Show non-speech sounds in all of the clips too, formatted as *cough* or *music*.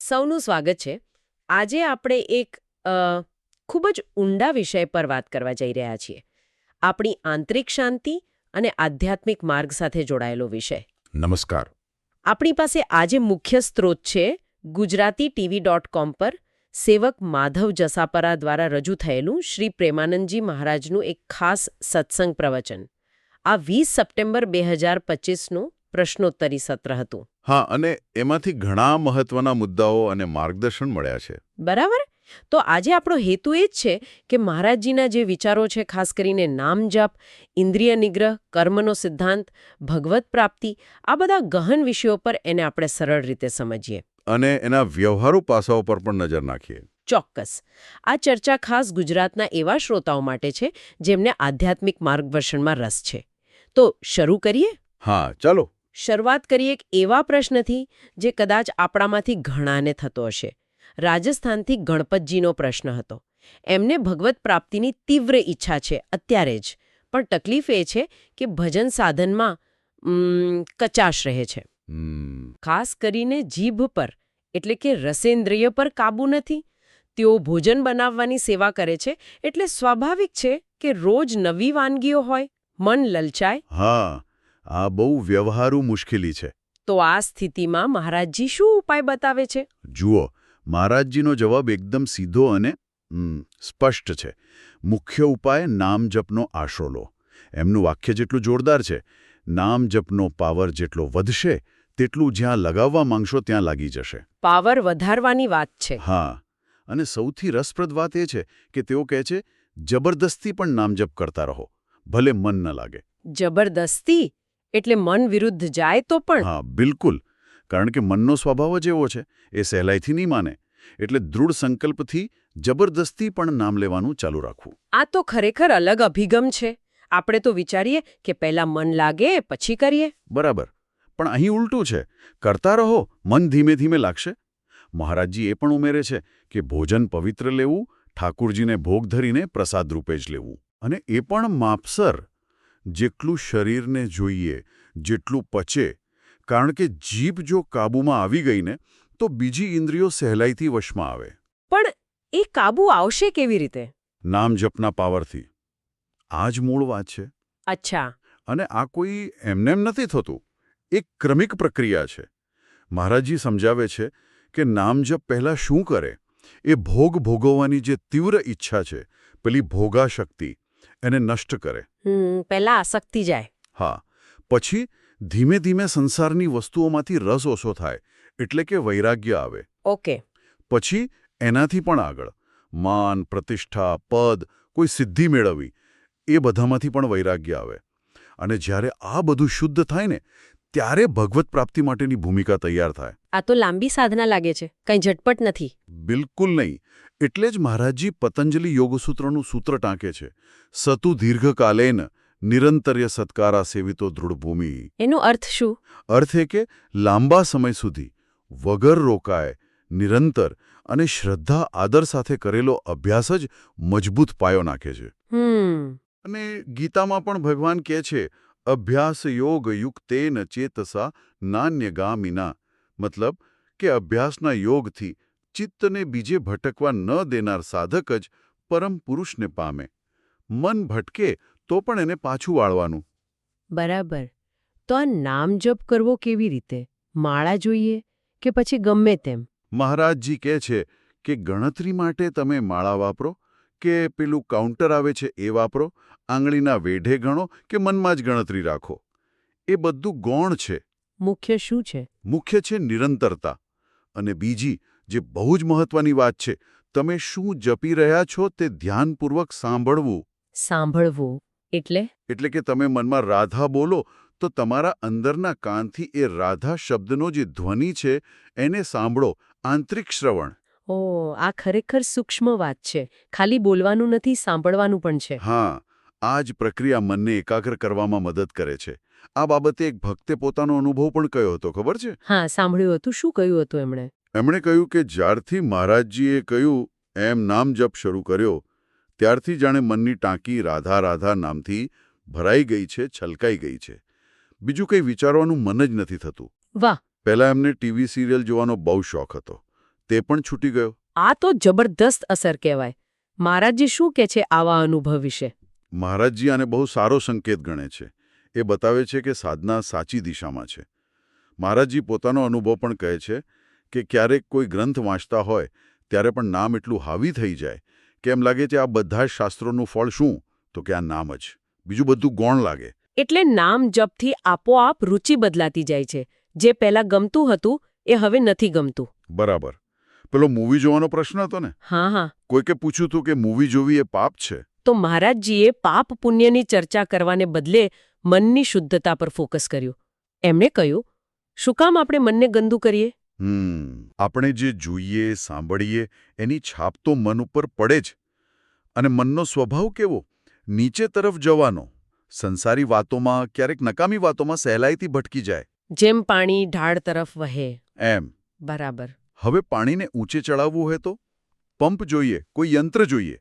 સૌનું સ્વાગત છે. આજે આપણે એક ખૂબ જ ઊંડા વિષય પર વાત કરવા જઈ રહ્યા છીએ. આપણી આંતરિક શાંતિ અને આધ્યાત્મિક માર્ગ સાથે જોડાયેલો વિષય. નમસ્કાર. આપણી પાસે આજે મુખ્ય સ્ત્રોત છે ગુજરાતી ટીવી ડોટ કોમ પર સેવક માધવ જસાપરા દ્વારા રજૂ થયેલું શ્રી પ્રેમાનંદજી મહારાજનું એક ખાસ સત્સંગ પ્રવચન. આ વીસ સપ્ટેમ્બર બે હજાર પચીસનું પ્રશ્નોત્તરી સત્ર હતું. હા અને એમાંથી ઘણા મહત્વના મુદ્દાઓ અને માર્ગદર્શન મળ્યા છે. બરાબર? તો આજે આપણો હેતુ એ જ છે કે મહારાજજીના જે વિચારો છે ખાસ કરીને નામ જપ ઇન્દ્રિય નિગ્રહ કર્મનો સિદ્ધાંત ભગવત પ્રાપ્તિ આ બધા ગહન વિષયો પર એને આપણે સરળ રીતે સમજીએ. અને એના વ્યવહારુ પાસાઓ પર પણ નજર નાખીએ. ચોક્કસ. આ ચર્ચા ખાસ ગુજરાતના એવા શ્રોતાઓ માટે છે જેમને આધ્યાત્મિક માર્ગદર્શનમાં રસ છે. તો શરૂ કરીએ? હા ચાલો. શરૂઆત કરીએ એક એવા પ્રશ્નથી જે કદાચ આપણામાંથી ઘણાને થતો હશે. રાજસ્થાનથી ગણપતજીનો પ્રશ્ન હતો. એમને ભગવત પ્રાપ્તિની તીવ્ર ઈચ્છા છે અત્યારે જ. પણ તકલીફ એ છે કે ભજન સાધનમાં કચાશ રહે છે. ખાસ કરીને જીભ પર એટલે કે રસેન્દ્રિય પર કાબુ નથી. તેઓ ભોજન બનાવવાની સેવા કરે છે એટલે સ્વાભાવિક છે કે રોજ નવી વાનગીઓ હોય મન લલચાય. હા. આ બહુ વ્યવહારુ મુશ્કેલી છે. તો આ સ્થિતિમાં મહારાજજી શું ઉપાય બતાવે છે? જુઓ મહારાજજીનો જવાબ એકદમ સીધો અને સ્પષ્ટ છે. મુખ્ય ઉપાય નામ જપનો આશરો લો. એમનું વાક્ય જેટલું જોરદાર છે નામ જપનો પાવર જેટલો વધશે તેટલું જ્યાં લગાવવા માંગશો ત્યાં લાગી જશે. પાવર વધારવાની વાત છે. હા અને સૌથી રસપ્રદ વાત એ છે કે તેઓ કહે છે જબરદસ્તી પણ નામજપ કરતા રહો ભલે મન ન લાગે. જબરદસ્તી? એટલે મન વિરુદ્ધ જાય તો પણ. હા બિલકુલ. કારણ કે મનનો સ્વભાવ જ એવો છે. એ સહેલાઈથી નહીં માને. એટલે દૃઢ સંકલ્પથી જબરદસ્તી પણ નામ લેવાનું ચાલુ રાખવું. આ તો ખરેખર અલગ અભિગમ છે. આપણે તો વિચારીએ કે પહેલા મન લાગે પછી કરીએ. બરાબર. પણ અહીં ઉલટું છે. કરતા રહો મન ધીમે ધીમે લાગશે. મહારાજજી એ પણ ઉમેરે છે કે ભોજન પવિત્ર લેવું ઠાકુરજીને ભોગ ધરીને પ્રસાદ રૂપે જ લેવું. અને એ પણ માપસર. જેટલું શરીરને જોઈએ જેટલું પચે કારણ કે જીભ જો કાબૂમાં આવી ગઈને તો બીજી ઇન્દ્રિયો સહેલાઈથી વશમાં આવે. પણ એ કાબુ આવશે કેવી રીતે? નામ જપના પાવરથી. આ જ મૂળ વાત છે. અચ્છા. અને આ કોઈ એમનેમ નથી થતું. એક ક્રમિક પ્રક્રિયા છે. મહારાજજી સમજાવે છે કે નામજપ પહેલાં શું કરે? એ ભોગ ભોગવવાની જે તીવ્ર ઈચ્છા છે પેલી ભોગાશક્તિ. એને નષ્ટ કરે. પહેલા આસક્તિ જાય. હા પછી ધીમે ધીમે સંસારની વસ્તુઓમાંથી રસ ઓછો થાય એટલે કે વૈરાગ્ય આવે. ઓકે. પછી એનાથી પણ આગળ માન પ્રતિષ્ઠા પદ કોઈ સિદ્ધિ મેળવવી એ બધામાંથી પણ વૈરાગ્ય આવે. અને જ્યારે આ બધું શુદ્ધ થાય ને ત્યારે ભગવત પ્રાપ્તિ માટેની ભૂમિકા તૈયાર થાય. આ તો લાંબી સાધના લાગે છે કંઈ ઝટપટ નથી. બિલકુલ નહીં. એટલે જ મહારાજજી પતંજલિ યોગસૂત્રનું સૂત્ર ટાંકે છે સતુ દીર્ઘકાલેન નિરંતર્ય સત્કારા સેવિતો દૃઢભૂમિ. એનો અર્થ શું? અર્થ એ કે લાંબા સમય સુધી વગર રોકાય નિરંતર અને શ્રદ્ધા આદર સાથે કરેલો અભ્યાસ જ મજબૂત પાયો નાખે છે. હમ. અને ગીતામાં પણ ભગવાન કહે છે અભ્યાસ યોગ ચેતસા નાન્યગામિના. મતલબ કે અભ્યાસના યોગથી ચિત્તને બીજે ભટકવા ન દેનાર સાધક જ પરમ પુરુષને પામે. મન ભટકે તો પણ એને પાછું વાળવાનું. બરાબર. તો આ નામ જપ કરવો કેવી રીતે? માળા જોઈએ કે પછી ગમે તેમ? મહારાજજી કહે છે કે ગણતરી માટે તમે માળા વાપરો કે પેલું કાઉન્ટર આવે છે એ વાપરો આંગળીના વેઢે ગણો કે મનમાં જ ગણતરી રાખો. એ બધું ગૌણ છે. મુખ્ય શું છે? મુખ્ય છે નિરંતરતા. અને બીજી જે બહુ જ મહત્વની વાત છે તમે શું જપી રહ્યા છો તે ધ્યાનપૂર્વક સાંભળવું. સાંભળવું એટલે? એટલે કે તમે મનમાં રાધા બોલો તો તમારા અંદરના કાનથી એ રાધા શબ્દનો જે ધ્વનિ છે એને સાંભળો આંતરિક શ્રવણ. ઓ આ ખરેખર સૂક્ષ્મ વાત છે. ખાલી બોલવાનું નથી સાંભળવાનું પણ છે. હા આ જ પ્રક્રિયા મનને એકાગ્ર કરવામાં મદદ કરે છે. આ બાબતે એક ભક્તે પોતાનો અનુભવ પણ કહ્યો હતો ખબર છે? હા સાંભળ્યું હતું. શું કહ્યું હતું એમણે? એમણે કહ્યું કે જ્યારથી મહારાજજીએ કહ્યું એમ નામ જપ શરૂ કર્યો ત્યારથી જાણે મનની ટાંકી રાધા રાધા નામથી ભરાઈ ગઈ છે છલકાઈ ગઈ છે. બીજું કંઈ વિચારવાનું મન જ નથી થતું. વાહ! પહેલાં એમને ટીવી સિરિયલ જોવાનો બહુ શોખ હતો. તે પણ છૂટી ગયો. આ તો જબરદસ્ત અસર કહેવાય. મહારાજજી શું કે છે આવા અનુભવ વિશે? મહારાજજી આને બહુ સારો સંકેત ગણે છે. એ બતાવે છે કે સાધના સાચી દિશામાં છે. મહારાજજી પોતાનો અનુભવ પણ કહે છે કે ક્યારેક કોઈ ગ્રંથ વાંચતા હોય ત્યારે પણ નામ એટલું હાવી થઈ જાય કે એમ લાગે છે આ બધા જ શાસ્ત્રોનું ફળ શું? તો કે આ નામ જ. બીજું બધું ગૌણ લાગે. એટલે નામ જપથી આપોઆપ રુચિ બદલાતી જાય છે. જે પહેલાં ગમતું હતું એ હવે નથી ગમતું. બરાબર. પેલો મૂવી જોવાનો પ્રશ્ન હતો ને? હા હા. કોઈકે પૂછ્યું હતું કે મૂવી જોવી એ પાપ છે? તો મહારાજજીએ પાપ પુણ્યની ચર્ચા કરવાને બદલે મનની શુદ્ધતા પર ફોકસ કર્યું. એમણે કહ્યું શું કામ આપણે મનને ગંદુ કરીએ? હમ આપણે જે જોઈએ સાંભળીએ એની છાપ તો મન ઉપર પડે જ. અને મનનો સ્વભાવ કેવો? નીચે તરફ જવાનો. સંસારી વાતોમાં ક્યારેક નકામી વાતોમાં સહેલાઈથી ભટકી જાય. જેમ પાણી ઢાળ તરફ વહે. એમ. બરાબર. હવે પાણીને ઊંચે ચડાવવું હોય તો? પંપ જોઈએ કોઈ યંત્ર જોઈએ.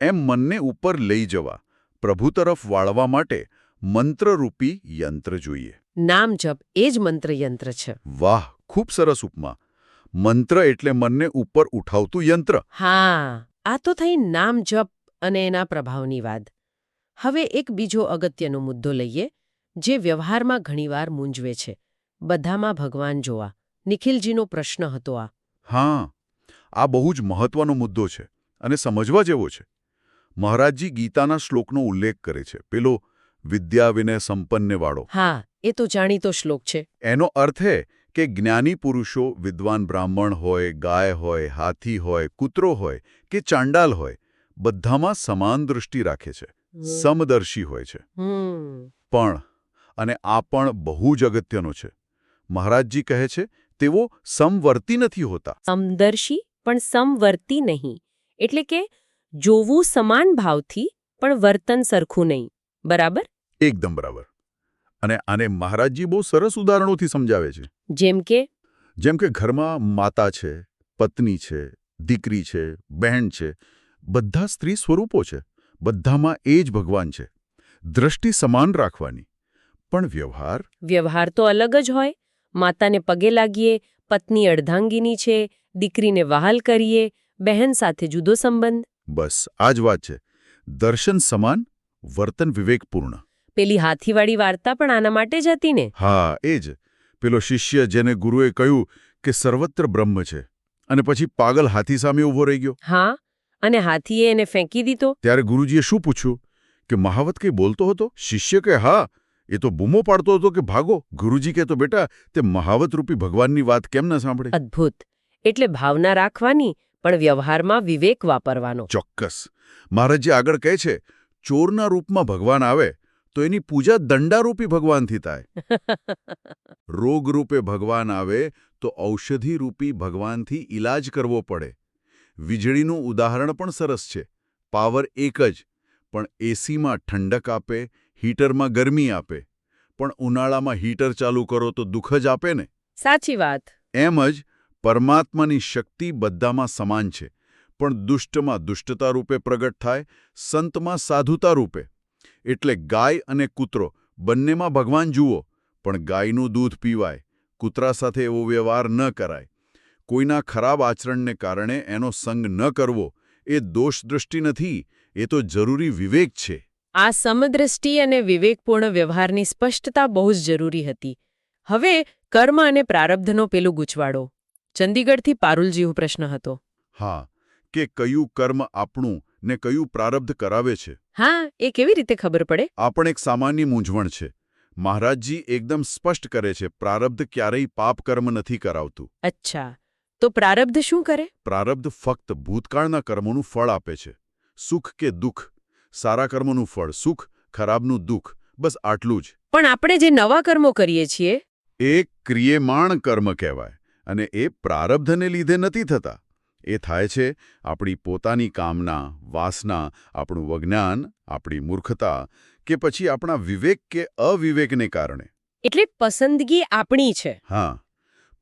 એમ મનને ઉપર લઈ જવા પ્રભુ તરફ વાળવા માટે મંત્રરૂપી યંત્ર જોઈએ. નામ જપ એ જ મંત્ર યંત્ર છે. વાહ ખૂબ સરસ ઉપમા. મંત્ર એટલે મનને ઉપર ઉઠાવતું યંત્ર. હા આ તો થઈ નામ જપ અને એના પ્રભાવની વાત. હવે એક બીજો અગત્યનો મુદ્દો લઈએ જે વ્યવહારમાં ઘણીવાર મૂંઝવે છે. બધામાં ભગવાન જોવા. નિખિલજીનો પ્રશ્ન હતો આ. હા આ બહુ જ મહત્વનો મુદ્દો છે અને સમજવા જેવો છે. મહારાજજી ગીતાના શ્લોકનો ઉલ્લેખ કરે છે. પેલો વિદ્યા વિનય સંપન્નવાળો હા એ તો જાણીતો શ્લોક છે. એનો અર્થ એ કે જ્ઞાની પુરુષો વિદ્વાન બ્રાહ્મણ હોય ગાય હોય હાથી હોય કૂતરો હોય કે ચાંડાલ હોય બધામાં સમાન દૃષ્ટિ રાખે છે. સમદર્શી હોય છે. પણ અને આ પણ બહુ જ અગત્યનો છે. મહારાજજી કહે છે તેઓ સમવર્તી નથી હોતા. સમદર્શી પણ સમવર્તી નહીં. એટલે કે જોવું સમાન ભાવથી પણ વર્તન સરખું નહીં. બરાબર? એકદમ બરાબર. અને આને મહારાજજી બહુ સરસ ઉદાહરણોથી સમજાવે છે. જેમ કે? જેમ કે ઘરમાં માતા છે પત્ની છે દીકરી છે બહેન છે બધા સ્ત્રી સ્વરૂપો છે. બધામાં એ જ ભગવાન છે. દ્રષ્ટિ સમાન રાખવાની. પણ વ્યવહાર? વ્યવહાર તો અલગ જ હોય. માતાને પગે લાગીએ પત્ની અર્ધાંગીની છે દીકરીને વહાલ કરીએ બહેન સાથે જુદો સંબંધ. બસ આ જ વાત છે. દર્શન સમાન વર્તન વિવેકપૂર્ણ. પેલી હાથીવાળી વાર્તા પણ આના માટે જ હતી ને? હા એ જ. પેલો શિષ્ય જેને ગુરુએ કહ્યું કે સર્વત્ર બ્રહ્મ છે અને પછી પાગલ હાથી સામે ઊભો રહી ગયો. હા અને હાથીએ એને ફેંકી દીધો. ત્યારે ગુરુજીએ શું પૂછ્યું? કે મહાવત કંઈ બોલતો હતો? શિષ્ય કે હા એ તો બૂમો પાડતો હતો કે ભાગો ગુરુજી કે તો બેટા તે મહાવતરૂપી ભગવાનની વાત કેમ ન સાંભળે? અદ્ભુત. એટલે ભાવના રાખવાની પણ વ્યવહારમાં વિવેક વાપરવાનો. ચોક્કસ. મહારાજજી આગળ કહે છે ચોરના રૂપમાં ભગવાન આવે તો એની પૂજા દંડારૂપી ભગવાનથી થાય. *laughs* રોગરૂપે ભગવાન આવે તો ઔષધિરૂપી ભગવાનથી ઈલાજ કરવો પડે. વીજળીનું ઉદાહરણ પણ સરસ છે. પાવર એક જ પણ એસીમાં ઠંડક આપે હીટરમાં ગરમી આપે. પણ ઉનાળામાં હીટર ચાલુ કરો તો દુઃખ જ આપે ને? સાચી વાત. એમ જ પરમાત્માની શક્તિ બધામાં સમાન છે. પણ દુષ્ટમાં દુષ્ટતા રૂપે પ્રગટ થાય સંતમાં સાધુતા રૂપે. એટલે ગાય અને કૂતરો બંનેમાં ભગવાન જુઓ પણ ગાયનું દૂધ પીવાય કૂતરા સાથે એવો વ્યવહાર ન કરાય. કોઈના ખરાબ આચરણને કારણે એનો સંગ ન કરવો એ દોષ દૃષ્ટિ નથી એ તો જરૂરી વિવેક છે. આ સમદ્રષ્ટિ અને વિવેકપૂર્ણ વ્યવહારની સ્પષ્ટતા બહુ જ જરૂરી હતી. હવે કર્મ અને પ્રારબ્ધનો પેલું ગૂંચવાડો. ચંદીગઢથી પારુલજીવ પ્રશ્ન હતો. હા કે કયું કર્મ આપણું ને કયું પ્રારબ્ધ કરાવે છે? હા એ કેવી રીતે ખબર પડે? આ પણ એક સામાન્ય મૂંઝવણ છે. મહારાજજી એકદમ સ્પષ્ટ કરે છે પ્રારબ્ધ ક્યારેય પાપ કર્મ નથી કરાવતું. અચ્છા. તો પ્રારબ્ધ શું કરે? પ્રારબ્ધ ફક્ત ભૂતકાળના કર્મોનું ફળ આપે છે. સુખ કે દુઃખ સારા કર્મોનું ફળ સુખ ખરાબનું દુઃખ બસ આટલું જ. પણ આપણે જે નવા કર્મો કરીએ છીએ? એ ક્રિયેમાણ કર્મ કહેવાય અને એ પ્રારબ્ધને લીધે નથી થતા. એ થાય છે આપણી પોતાની કામના વાસના આપણું વજ્ઞાન આપણી મૂર્ખતા કે પછી આપણા વિવેક કે અવિવેકને કારણે. એટલે પસંદગી આપણી છે. હા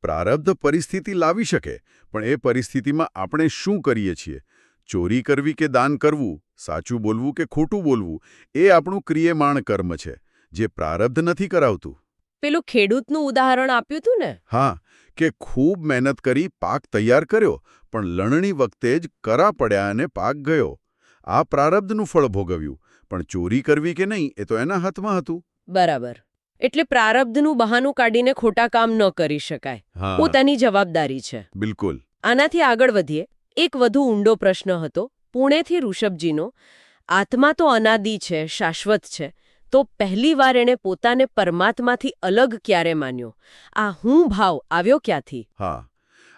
પ્રારબ્ધ પરિસ્થિતિ લાવી શકે પણ એ પરિસ્થિતિમાં આપણે શું કરીએ છીએ? ચોરી કરવી કે દાન કરવું? સાચું બોલવું કે ખોટું બોલવું એ આપણું ક્રિયમાણ કર્મ છે જે પ્રારબ્ધ નથી કરાવતું. પેલું ખેડૂતનું ઉદાહરણ આપ્યું હતું ને? હા કે ખૂબ મહેનત કરી પાક તૈયાર કર્યો પણ લણણી વખતે જ કરા પડ્યા અને પાક ગયો. આ પ્રારબ્ધનું ફળ ભોગવ્યું પણ ચોરી કરવી કે નહીં એ તો એના હાથમાં હતું. બરાબર. એટલે પ્રારબ્ધનું બહાનું કાઢીને ખોટા કામ ન કરી શકાય. પોતાની જવાબદારી છે. બિલકુલ. આનાથી આગળ વધીએ. એક વધુ ઊંડો પ્રશ્ન હતો. પુણેથી ઋષભજીનો આત્મા તો અનાદિ છે શાશ્વત છે તો પહેલીવાર એણે પોતાને પરમાત્માથી અલગ ક્યારે માન્યો? આ હું ભાવ આવ્યો ક્યાંથી? હા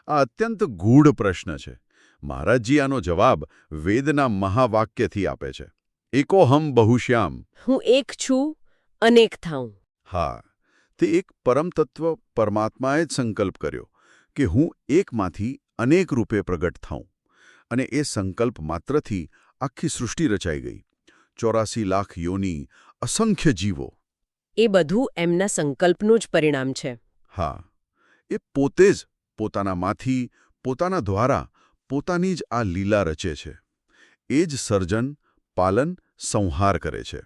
આ અત્યંત ગૂઢ પ્રશ્ન છે. મહારાજજી આનો જવાબ વેદના મહાવાક્યથી આપે છે. એકોહમ બહુશ્યામ. હું એક છું અનેક થાઉં. હા તે એક પરમ તત્વ પરમાત્માએ જ સંકલ્પ કર્યો કે હું એકમાંથી અનેક રૂપે પ્રગટ થાઉં. અને એ સંકલ્પ માત્રથી આખી સૃષ્ટિ રચાઈ ગઈ. ચોરાસી લાખ યોની અસંખ્ય જીવો. એ બધું એમના સંકલ્પનું જ પરિણામ છે. હા. એ પોતે જ પોતાનામાંથી પોતાના દ્વારા પોતાની જ આ લીલા રચે છે. એ જ સર્જન પાલન સંહાર કરે છે.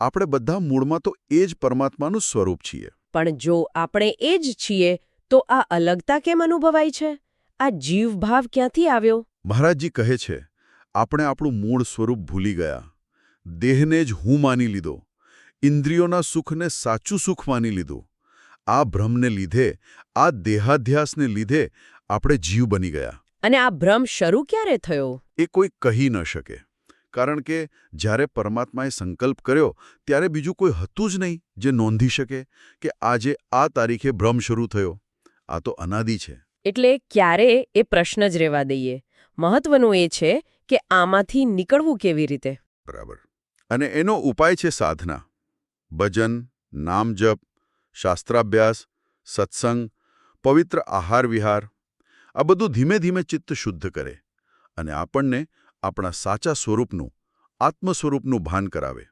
આપણે બધા મૂળમાં તો એ જ પરમાત્માનું સ્વરૂપ છીએ. પણ જો આપણે એ જ છીએ તો આ અલગતા કેમ અનુભવાય છે? આ જીવભાવ ક્યાંથી આવ્યો? મહારાજજી કહે છે આપણે આપણું મૂળ સ્વરૂપ ભૂલી ગયા. દેહને જ હું માની લીધો. ઇન્દ્રિયોના સુખને સાચું સુખ માની લીધું. આ ભ્રમને લીધે આ દેહાધ્યાસને લીધે આપણે જીવ બની ગયા. અને આ ભ્રમ શરૂ ક્યારે થયો? એ કોઈ કહી ન શકે. કારણ કે જ્યારે પરમાત્માએ સંકલ્પ કર્યો ત્યારે બીજું કોઈ હતું જ નહીં જે નોંધી શકે કે આજે આ તારીખે ભ્રમ શરૂ થયો. આ તો અનાદિ છે. એટલે ક્યારે એ પ્રશ્ન જ રહેવા દઈએ. મહત્વનું એ છે કે આમાંથી નીકળવું કેવી રીતે. બરાબર. અને એનો ઉપાય છે સાધના. ભજન નામજપ શાસ્ત્રાભ્યાસ સત્સંગ પવિત્ર આહાર વિહાર આ બધું ધીમે ધીમે ચિત્ત શુદ્ધ કરે અને આપણને આપણા સાચા સ્વરૂપનું આત્મ સ્વરૂપનું ભાન કરાવે.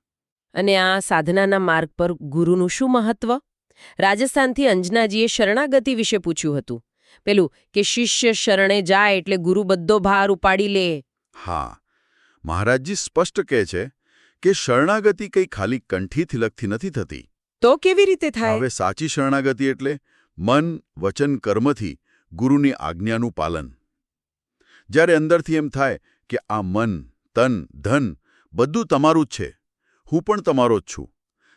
અને આ સાધનાના માર્ગ પર ગુરુનું શું મહત્વ? રાજસ્થાનથી અંજનાજીએ શરણાગતિ વિશે પૂછ્યું હતું. પેલું કે શિષ્ય શરણે જાય એટલે ગુરુ બધો ભાર ઉપાડી લે. હા મહારાજજી સ્પષ્ટ કહે છે કે શરણાગતિ કંઈ ખાલી કંઠી થિલકથી નથી થતી. તો કેવી રીતે થાય? હવે સાચી શરણાગતિ એટલે મન વચન કર્મથી ગુરુની આજ્ઞાનું પાલન. જ્યારે અંદરથી એમ થાય કે આ મન તન ધન બધું તમારું જ છે હું પણ તમારો જ છું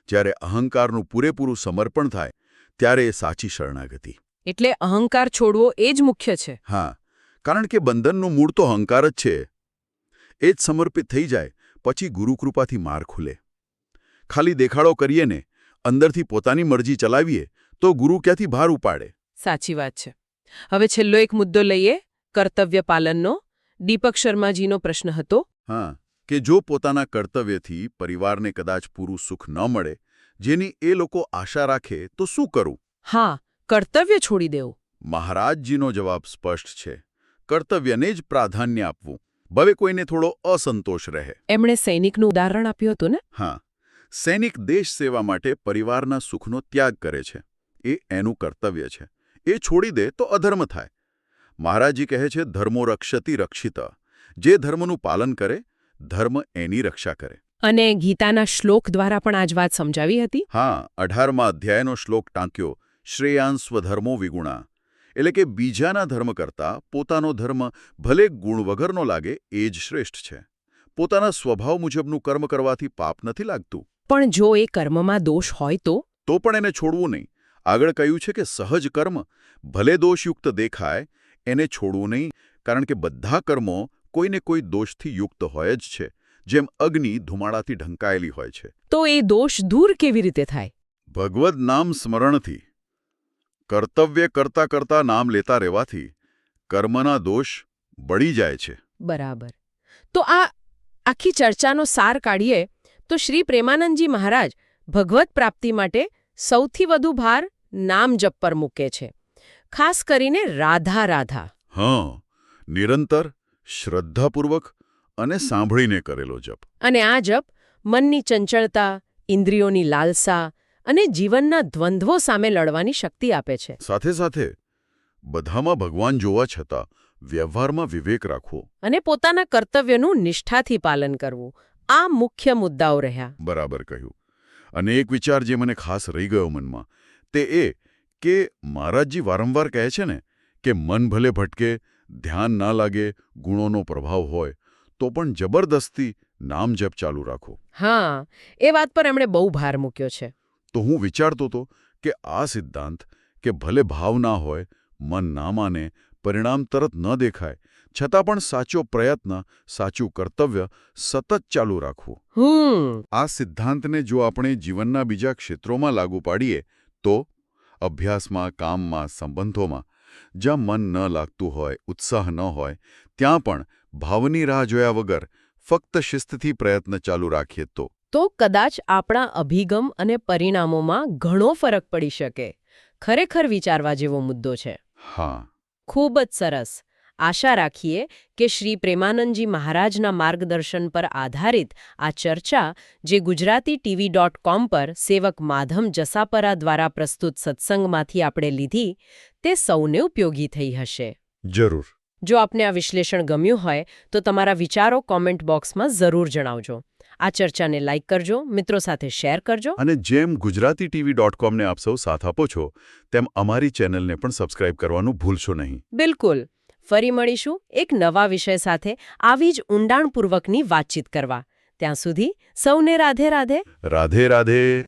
જ્યારે અહંકારનું પૂરેપૂરું સમર્પણ થાય ત્યારે એ સાચી શરણાગતિ. એટલે અહંકાર છોડવો એ જ મુખ્ય છે. હા કારણ કે બંધનનું મૂળ તો અહંકાર જ છે. એ જ સમર્પિત થઈ જાય પછી ગુરુકૃપાથી માર ખુલે. ખાલી દેખાડો કરીએ ને અંદરથી પોતાની મરજી ચલાવીએ તો ગુરુ ક્યાંથી ભાર ઉપાડે? સાચી વાત છે. હવે છેલ્લો એક મુદ્દો લઈએ કર્તવ્ય પાલનનો. દીપક શર્માજીનો પ્રશ્ન હતો. હા કે જો પોતાના કર્તવ્યથી પરિવારને કદાચ પૂરું સુખ ન મળે જેની એ લોકો આશા રાખે તો શું કરવું હા કર્તવ્ય છોડી દેવું. મહારાજજીનો જવાબ સ્પષ્ટ છે. કર્તવ્યને જ પ્રાધાન્ય આપવું. ભવે કોઈને થોડો અસંતોષ રહે. એમણે સૈનિકનું ઉદાહરણ આપ્યું હતું ને? હા. સૈનિક દેશ સેવા માટે પરિવારના સુખનો ત્યાગ કરે છે. એ એનું કર્તવ્ય છે. એ છોડી દે તો અધર્મ થાય. મહારાજજી કહે છે ધર્મો રક્ષતી રક્ષિત. જે ધર્મનું પાલન કરે ધર્મ એની રક્ષા કરે. અને ગીતાના શ્લોક દ્વારા પણ આ જ વાત સમજાવી હતી. હા અઢારમાં અધ્યાયનો શ્લોક ટાંક્યો. શ્રેયાન સ્વધર્મો વિગુણા. એટલે કે બીજાના ધર્મ કરતાં પોતાનો ધર્મ ભલે ગુણ વગરનો લાગે એ જ શ્રેષ્ઠ છે. પોતાના સ્વભાવ મુજબનું કર્મ કરવાથી પાપ નથી લાગતું. પણ જો એ કર્મમાં દોષ હોય તો? તો પણ એને છોડવું નહીં. આગળ કહ્યું છે કે સહજ કર્મ ભલે દોષયુક્ત દેખાય એને છોડવું નહીં કારણ કે બધા કર્મો કોઈને કોઈ દોષથી યુક્ત હોય જ છે. જેમ અગ્નિ ધુમાડાથી ઢંકાયેલી હોય છે. તો એ દોષ દૂર કેવી રીતે થાય? ભગવદ નામ સ્મરણથી. કર્તવ્ય કરતા કરતા નામ લેતા રહેવાથી કર્મના દોષ બળી જાય છે. બરાબર. તો આ આખી ચર્ચાનો સાર કાઢીએ તો શ્રી પ્રેમાનંદજી મહારાજ ભગવત પ્રાપ્તિ માટે સૌથી વધુ ભાર નામ જપ પર મૂકે છે. ખાસ કરીને રાધા રાધા. હા નિરંતર શ્રદ્ધાપૂર્વક અને સાંભળીને કરેલો જપ. અને આ જપ મનની ચંચળતા ઇન્દ્રિયોની લાલસા અને જીવનના દ્વંદ્વો સામે લડવાની શક્તિ આપે છે. સાથે સાથે બધામાં ભગવાન જોવા છતાં વ્યવહારમાં વિવેક રાખવો. અને પોતાના કર્તવ્યનું નિષ્ઠાથી પાલન કરવું. આ મુખ્ય મુદ્દાઓ રહ્યા. બરાબર કહ્યું. અને એક વિચાર જે મને ખાસ રહી ગયો મનમાં તે એ કે મહારાજજી વારંવાર કહે છે ને કે મન ભલે ભટકે ધ્યાન ના લાગે ગુણોનો પ્રભાવ હોય તો પણ જબરદસ્તી નામ જપ ચાલુ રાખો. હા એ વાત પર એમણે બહુ ભાર મૂક્યો છે. તો હું વિચારતો હતો કે આ સિદ્ધાંત કે ભલે ભાવ ના હોય મન ના માને પરિણામ તરત ન દેખાય છતાં પણ સાચો પ્રયત્ન સાચું કર્તવ્ય સતત ચાલુ રાખવું. આ સિદ્ધાંતને જો આપણે જીવનના બીજા ક્ષેત્રોમાં લાગુ પાડીએ તો અભ્યાસમાં કામમાં સંબંધોમાં જ્યાં મન ન લાગતું હોય ઉત્સાહ ન હોય ત્યાં પણ ભાવની રાહ જોયા વગર ફક્ત શિસ્તથી પ્રયત્ન ચાલુ રાખીએ તો તો કદાચ આપણા અભિગમ અને પરિણામોમાં ઘણો ફરક પડી શકે. ખરેખર વિચારવા જેવો મુદ્દો છે. હા. ખૂબ જ સરસ. આશા રાખીએ કે શ્રી પ્રેમાનંદજી મહારાજના માર્ગદર્શન પર આધારિત આ ચર્ચા જે ગુજરાતી ટીવી ડોટ કોમ પર સેવક માધમ જસાપરા દ્વારા પ્રસ્તુત સત્સંગમાંથી આપણે લીધી તે સૌને ઉપયોગી થઈ હશે. જરૂર. જો આપને આ વિશ્લેષણ ગમ્યું હોય તો તમારા વિચારો કોમેન્ટ બોક્સમાં જરૂર જણાવજો. આ ચર્ચાને લાઇક કરજો મિત્રો સાથે શેર કરજો. અને જેમ ગુજરાતી ટીવી ડોટ કોમને આપ સૌ સાથ આપો છો તેમ અમારી ચેનલને પણ સબસ્ક્રાઇબ કરવાનું ભૂલશો નહીં. બિલકુલ. ફરી મળીશું એક નવા વિષય સાથે આવી જ ઊંડાણપૂર્વકની વાતચીત કરવા. ત્યાં સુધી સૌને રાધે રાધે. રાધે રાધે.